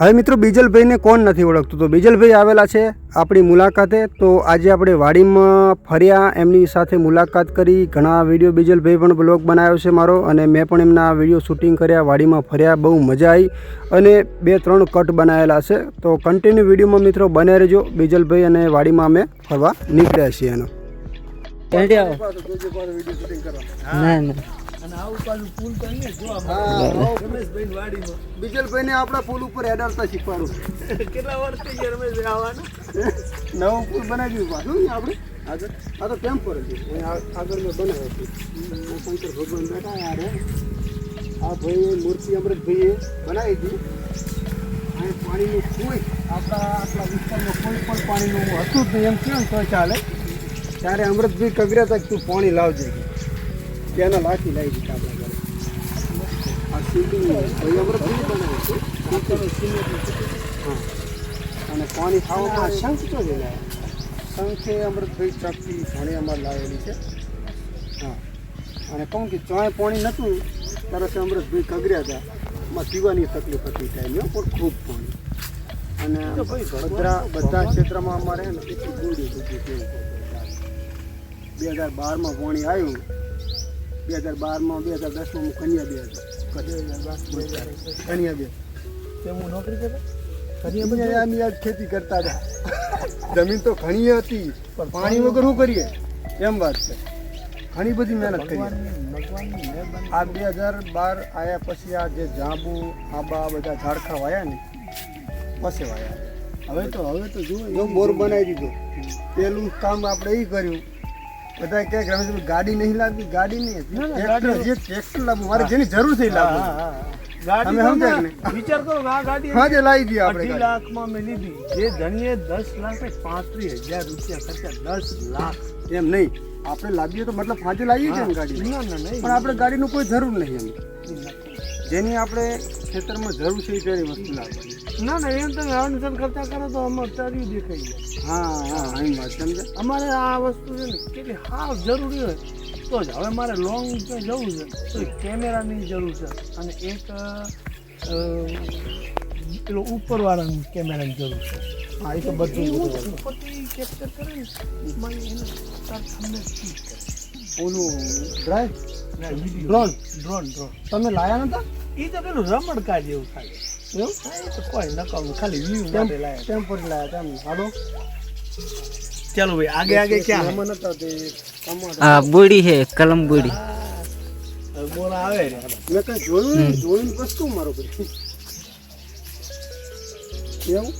હવે મિત્રો બીજલભાઈને કોણ નથી ઓળખતું? તો બીજલભાઈ આવેલા છે આપણી મુલાકાતે. તો આજે આપણે વાડીમાં ફર્યા એમની સાથે મુલાકાત કરી. ઘણા વીડિયો બીજલભાઈ પણ બ્લોગ બનાવ્યો છે મારો અને મેં પણ એમના વીડિયો શૂટિંગ કર્યા વાડીમાં ફર્યા બહુ મજા આવી અને બે ત્રણ કટ બનાવેલા છે. તો કન્ટિન્યુ વિડીયોમાં મિત્રો બને રહેજો. બીજલભાઈ અને વાડીમાં અમે ફરવા નીકળ્યા છીએ એનો. ના ના આપણા પુલ ઉપર એડાડતા શીખવાડું. કેટલા વર્ષથી છે રમેશભાઈ આવવાના? નવું પુલ બનાવી પાછું આપણે. આગળ? આ તો ટેમ્પર આ- આગળ મેં બનાવ્યો શંકર ભગવાન બેઠા યાર આ ભાઈએ મૂર્તિ અમૃતભાઈએ બનાવી હતી. અને પાણીનું કોઈ આપણા આટલા વિસ્તારમાં કોઈ પણ પાણીનું હતું જ નહીં. એમ કેમ તો ચાલે? ત્યારે અમૃતભાઈ કગર્યા તક તું પાણી લાવજે. ત્યાંના લાઠી લાવી દીધા આપણા ઘરે. આ ભાઈ અમૃતભાઈ બનાવ્યું હતું હા. અને પાણી ખાવામાં શંખ તો જ લાવ્યા શંખે અમૃતભાઈ ચક્કી ઘણી અમારે લાવેલી છે. હા. અને કહું કે ચોય પાણી નહોતું ત્યારે તે અમૃતભાઈ કગર્યા હતા. એમાં પીવાની તકલીફ હતી ટાઈમે પણ ખૂબ પાણી. અને વડોદરા બધા ક્ષેત્રમાં અમારે એટલી બે હજાર બારમાં પાણી આવ્યું બે હજાર બારમાં બે હજાર દસમાં હું કન્યા બે હજાર કન્યા બે હું નોકરી કરતો ખેતી કરતા હતા. જમીન તો ઘણી હતી. પણ પાણી વગર શું કરીએ? એમ વાત છે. ઘણી બધી મહેનત કરી આ બે હજાર બાર આવ્યા પછી આ જે જાંબુ આંબા બધા ઝાડખા વાયા ને પછી વાયા. હવે તો હવે તો જુઓ એવું બોર બનાવી દીધો. પેલું કામ આપણે એ કર્યું. બધા કે રમેશભાઈ ગાડી નહીં લાવવી ગાડી નહીં. ટ્રેક્ટર જે ટ્રેક્ટર લાવવું મારે જેની જરૂર છે લાવવું. વિચાર કરો આ ગાડી હા લાવી દઈએ આપણે અઢી. લાખમાં મેં લીધી. જે ધણીએ દસ લાખ પાંત્રીસ હજાર રૂપિયા ખર્ચા દસ લાખ. એમ નહીં. આપણે લાવીએ તો મતલબ ફાંચે લાવીએ છીએ ગાડી ના ના નહીં. પણ આપણે ગાડીનું કોઈ જરૂર નહીં એમ. જેની આપણે ખેતરમાં જરૂર છે એ પેલી વસ્તુ લાવવાની. ના ના એમ તમે અનુસરણ કરતા કરો તો અમારે તર્યું દેખાઈ હા હા એમ વાત સમજે. અમારે આ વસ્તુ છે ને કેટલી હાવ જરૂરી હોય. તો જ હવે મારે લોંગ જવું છે તો કેમેરાની જરૂર છે. અને એક પેલો ઉપરવાળાની કેમેરાની જરૂર છે. હા એ તો બધું ઉપરથી કેપ્ચર કરે ને એને તમને ઓલું ડ્રાઈવ ડ્રોન ડ્રોન ડ્રોન તમે લાયા નતા? એ તો પેલું રમણકા જેવું થાય. એવું થાય તો કોઈ નકામું ખાલી વ્યૂ માટે લાયા. ટેમ્પર લાયા તેમ? હાલો. ચાલો ભાઈ આગે આગે ક્યાં રમણ નતા તે આ બુડી હે કલમ બુડી. બોલા આવે રે. મેં કઈ જોયું નહીં જોઈને વસ્તુ મારો ભાઈ. કેવું?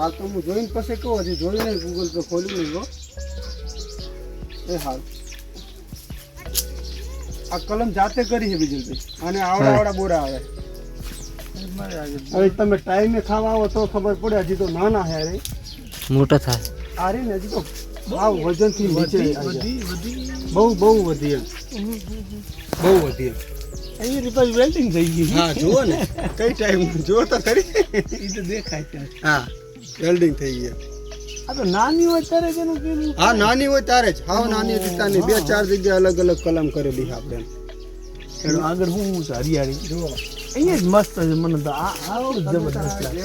આ તો હું જોઈને પછી કહું હજી જોઈને ગૂગલ પે ખોલી હો. એ હાલ. આ કલમ જાતે કરી છે બીજલભાઈ અને આવડા આવડા બોરા આવે. હવે તમે ટાઈમે ખાવા આવો તો ખબર પડે હજી તો નાના હે રે. મોટા થાય. આ રે ને હજી તો નીચે આવી જાય. વધી વધી. બહુ બહુ વધી એમ. બહુ વધી એમ. એની રીતે વેલ્ડિંગ થઈ ગઈ. હા જુઓ ને. કઈ ટાઈમ જુઓ તો ખરી. એ તો દેખાય હા વેલ્ડિંગ થઈ ગયા આ તો નાની હોય ત્યારે પેલું હા નાની હોય ત્યારે જ. હાવ નાની હતી બે ચાર જગ્યાએ અલગ અલગ કલમ કરેલી છે આપણે. એનું આગળ હું છે? હરિયાળી. જુઓ. અહીંયા જ મસ્ત છે. મને તો આ આ જબરદસ્ત લાગે.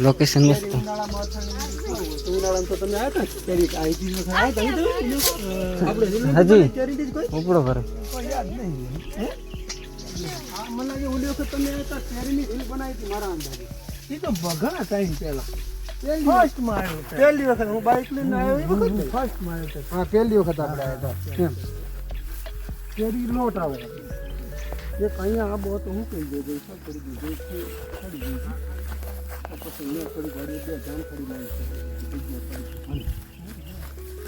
લોકેશન મસ્ત. જ હજી. જ ઉપડો ભરે. મને લાગે ઓલી વખત તમે આવ્યા હતા કેરીની રીલ બનાવી હતી મારા અંદાજે. એ તો ભગણા ટાઈમ પહેલી. ફર્સ્ટ માર્યો પહેલી વખત હું બાઇક લઈને આવ્યો એ વખત ફર્સ્ટ માર્યો છે. હા પહેલી વખત આપણે આવ્યા હતા. એમ. કેરી લોટ આવે. એક અહીંયા આબો તો હું કહી દઉં જઈશ કરી દીધું કરી દીધો તો પછી મેં થોડી ઘરે બે જામફળી લાવી છે.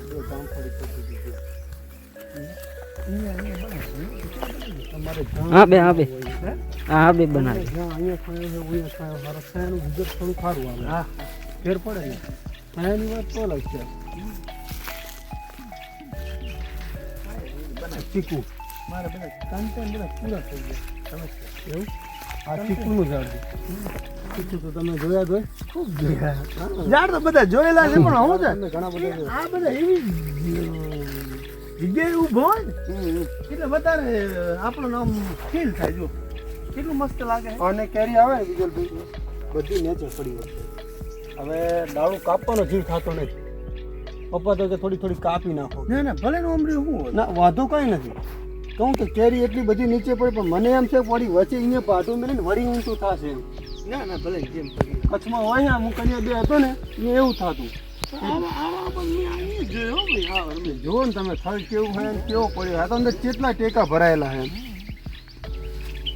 બે પડી ફરી કરી દીધી અહીંયા અહીંયા બને હા બે હા બે. હે? બે બનાવી. અહીંયા ખાયો છે અહીંયા ખાયો મારા ખાયાનું ગુજર થોડું સારું આવે. હા. ફેર પડે ને. ખાયાની વાત તો અલગ છે. ચીકુ. મારે બધા કન્ટેન્ટ બધા પૂરા થઈ ગયા. સમજ એવું? આ ચીકુનું ઝાડ ચીકુ તો તમે જોયા જોઈ ખૂબ જોયા. ઝાડ તો બધા જોયેલા છે પણ હું છે? ઘણા બધા આ બધા એવી જગ્યાએ ઊભો હોય ને. એટલે વધારે આપણું નામ ફીલ થાય જો. કેટલું મસ્ત લાગે. અને કેરી આવે ને વિજલભાઈ બધી નેચર પડી હોય. હવે દાળું કાપવાનો જીવ થતો નથી. પપ્પા તો કે થોડી થોડી કાપી નાખો. ના ના ભલે ને ઉમરી હું ના વાંધો કાંઈ નથી. કહું કે કેરી એટલી બધી નીચે પડી પણ મને એમ છે વળી વચ્ચે અહીંયા પાટું મેળીને વળી ઊંચું થશે ના ના ભલે જેમ કચ્છમાં હોય ને હું કન્યા બે હતો ને એ એવું થતું. હો હા. જુઓ ને તમે થળ કેવું હોય ને કેવો પડ્યો. આ તો અંદર કેટલા ટેકા ભરાયેલા છે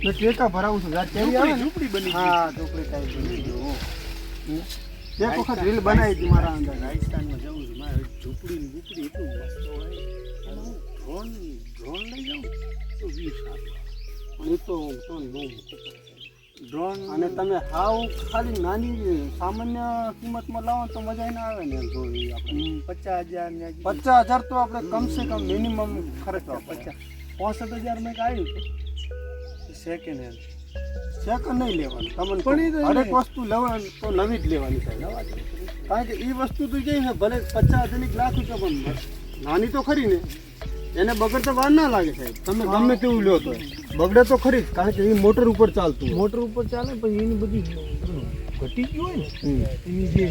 મેં ટેકા ભરાવું છું. કેરી આવે ને? ઝૂંપડી બની હા ઝૂંપડી ટાઈપ બની ગયું. એક વખત રીલ બનાવી હતી મારા અંદર. રાજસ્થાનમાં જવું છું. મારે ઝૂંપડી ને ઝૂંપડી એટલું મસ્ત હોય. ડ્રોન ડ્રોન લઈ જાઉં તો વીસ પણ એ તો ડ્રોન બહુ ડ્રોન અને તમે હાવ ખાલી નાની સામાન્ય કિંમતમાં લાવો તો મજા ના આવે ને આપણે. પચાસ હજાર ને પચાસ હજાર તો આપણે કમસે કમ મિનિમમ ખર્ચવા પચાસ. પાંસઠ હજાર મેં આવ્યું સેકન્ડ હેન્ડ સેકન્ડ નહીં લેવાનું. તમને પણ હરેક વસ્તુ લેવાની તો નવી જ લેવાની થાય કારણ કે એ વસ્તુ તો જે છે ભલે પચાસ હજારની લાખ રૂપિયા પણ નાની તો ખરી ને. એને બગડતા વાર ના લાગે સાહેબ. તમે ગમે તેવું લ્યો તો. બગડે તો ખરી કારણ કે એ મોટર ઉપર ચાલતું મોટર ઉપર ચાલે પણ એની બધી ઘટી ગયું હોય ને એની જે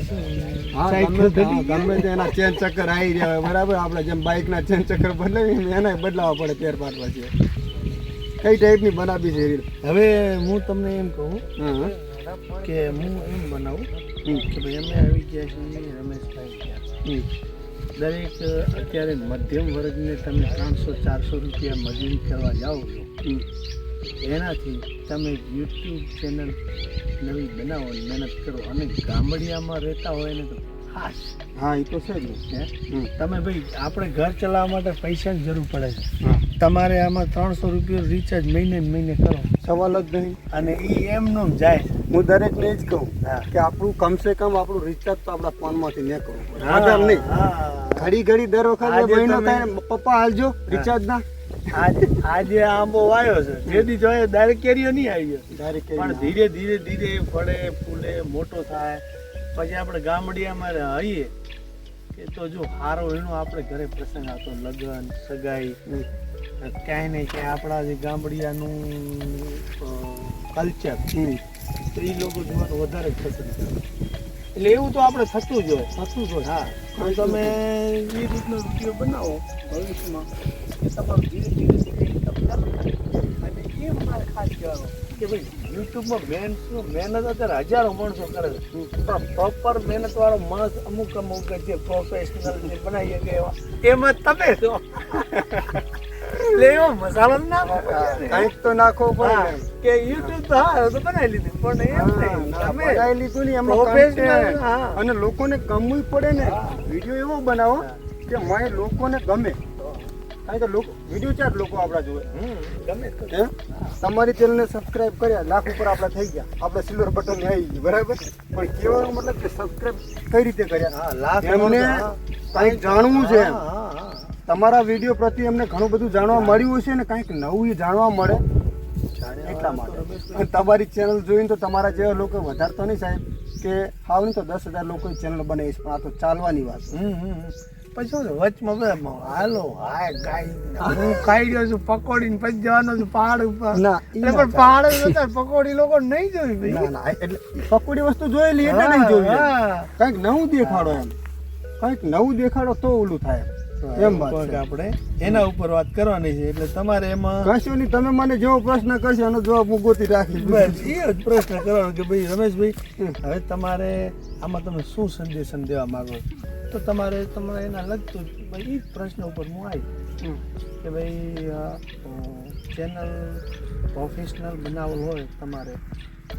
હા ગમે તે- એના ચેન ચક્કર આવી રહ્યા હોય બરાબર? આપણે જેમ બાઇકના ચેન ચક્કર બદલાવી એના બદલાવવા પડે ફેર પાડવા છે કઈ ટાઈપની બનાવી છે રીલ હવે હું તમને એમ કહું કે હું એમ બનાવું. કે ભાઈ અમે આવી ગયા છીએ રમેશભાઈ ગયા. દરેક અત્યારે મધ્યમ વર્ગને તમે ત્રણસો ચારસો રૂપિયા મજૂરી કરવા જાઓ છો. એનાથી તમે યુટ્યુબ ચેનલ નવી બનાવો મહેનત કરો. અને ગામડિયામાં રહેતા હોય ને તો ખાસ. હા એ તો છે જ. તમે ભાઈ આપણે ઘર ચલાવવા માટે પૈસાની જરૂર પડે છે. હા. તમારે આમાં ત્રણસો રૂપિયા રિચાર્જ મહિને મહિને કરો. સવાલ જ નહીં. અને એ એમનું જાય. હું હું દરેકને જ કહું કે આપણું કમસે કમ આપણું રિચાર્જ તો આપણા ફોનમાંથી ન કરવું આગળ નહીં. ઘડી ઘડી દર વખતે મહિનો થાય પપ્પા હાલજો રિચાર્જ ના. આજે આજે આંબો વાયો છે. જેથી જોઈએ ડાયરેક્ટ કેરીઓ નહીં આવી પણ ધીરે ધીરે ધીરે ફળે ફૂલે મોટો થાય. પછી આપણે ગામડિયામાં હઈએ કે તો જો હારો એનો આપણે ઘરે પ્રસંગ આવતો લગ્ન સગાઈ ક્યાંય નહીં ક્યાંય આપણા જે ગામડિયાનું કલ્ચર તો એ લોકો જોવાનું વધારે પસંદ કરે. એટલે એવું તો આપણે થતું જ હોય થતું જ હોય. હા. પણ તમે એ રીતનો વીડિયો બનાવો ભવિષ્યમાં કે તમારું ધીરે ધીરે ધીરે. અને એ મારે ખાસ કહેવાનું કે ભાઈ યુટ્યુબમાં મેન શું મહેનત અત્યારે હજારો માણસો કરે છે. પણ પ્રોપર મહેનતવાળો માણસ અમુક અમુક જે પ્રોફેશનલ જે બનાવી શકે એવા એમાં તમે છો. મસાલો. કંઈક તો પડે કે યુટ્યુબ તો હા તો બનાવી લીધું પણ એમ નહીં. બનાવી લીધું ને એમાં professional, અને લોકોને ગમવું પડે ને. વીડિયો એવો બનાવો કે મને લોકોને ગમે. કારણ કે લોકો વીડિયો ચાર લોકો આપણા જોવે ગમે. તમારી ચેનલને સબસ્ક્રાઇબ કર્યા લાખ ઉપર આપણે થઈ ગયા. આપણે સિલ્વર બટન આવી ગયું બરાબર? પણ કહેવાનો મતલબ કે સબસ્ક્રાઇબ કઈ રીતે કર્યા? હા, લાખ એમને કંઈક જાણવું છે એમ. તમારા વીડિયો પ્રત્યે એમને ઘણું બધું જાણવા મળ્યું હશે ને કંઈક નવું જાણવા મળે. એટલા માટે. તમારી ચેનલ જોઈને તો તમારા જેવા લોકો વધારે તો નહીં સાહેબ કે હાવ નહીં તો દસ હજાર લોકો ચેનલ બનાવીશ પણ આ તો ચાલવાની વાત. પછી શું વચમાં હાલો હાય ગાય. હું. ખાઈ ગયો છું પકોડી ને પછી જવાનો છું પહાડ ઉપર. ના, પણ પહાડ ઉપર પકોડી લોકો નહીં જોઈ ના ના એટલે પકોડી વસ્તુ જોયેલી એટલે નહીં જોવી. કંઈક નવું દેખાડો એમ. કંઈક નવું દેખાડો તો ઓલું થાય. એમ વાત છે આપણે એના ઉપર વાત કરવાની છે એટલે તમારે એમાં કશું નહીં તમે મને જેવો પ્રશ્ન કરશો એનો જવાબ હું ગોતી રાખીશ. બસ એ જ પ્રશ્ન કરવાનો કે ભાઈ રમેશભાઈ હવે તમારે આમાં તમે શું સંદેશન દેવા માંગો? તો તમારે તમારે એના લગતું જ ભાઈ એ જ પ્રશ્ન ઉપર હું આવી. કે ભાઈ ચેનલ પ્રોફેશનલ બનાવવું હોય તમારે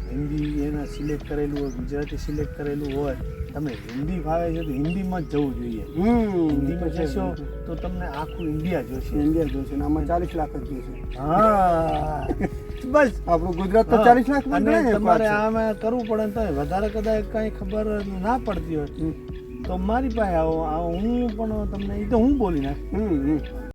હિન્દી એના સિલેક્ટ કરેલું હોય ગુજરાતી સિલેક્ટ કરેલું હોય તમે હિન્દી ભાવે છે તો હિન્દીમાં જ જવું જોઈએ. હિન્દીમાં જશો તો તમને આખું ઇન્ડિયા જોશે. ઇન્ડિયા જોશે ને આમાં ચાલીસ લાખ જ જોશે. હા. બસ આપણું ગુજરાત તો ચાલીસ લાખ અને તમારે. આમાં કરવું પડે તો વધારે કદાચ કાંઈ ખબર ના પડતી હોય. તો મારી પાસે આવો આવો હું પણ તમને એ તો હું બોલી નાખ.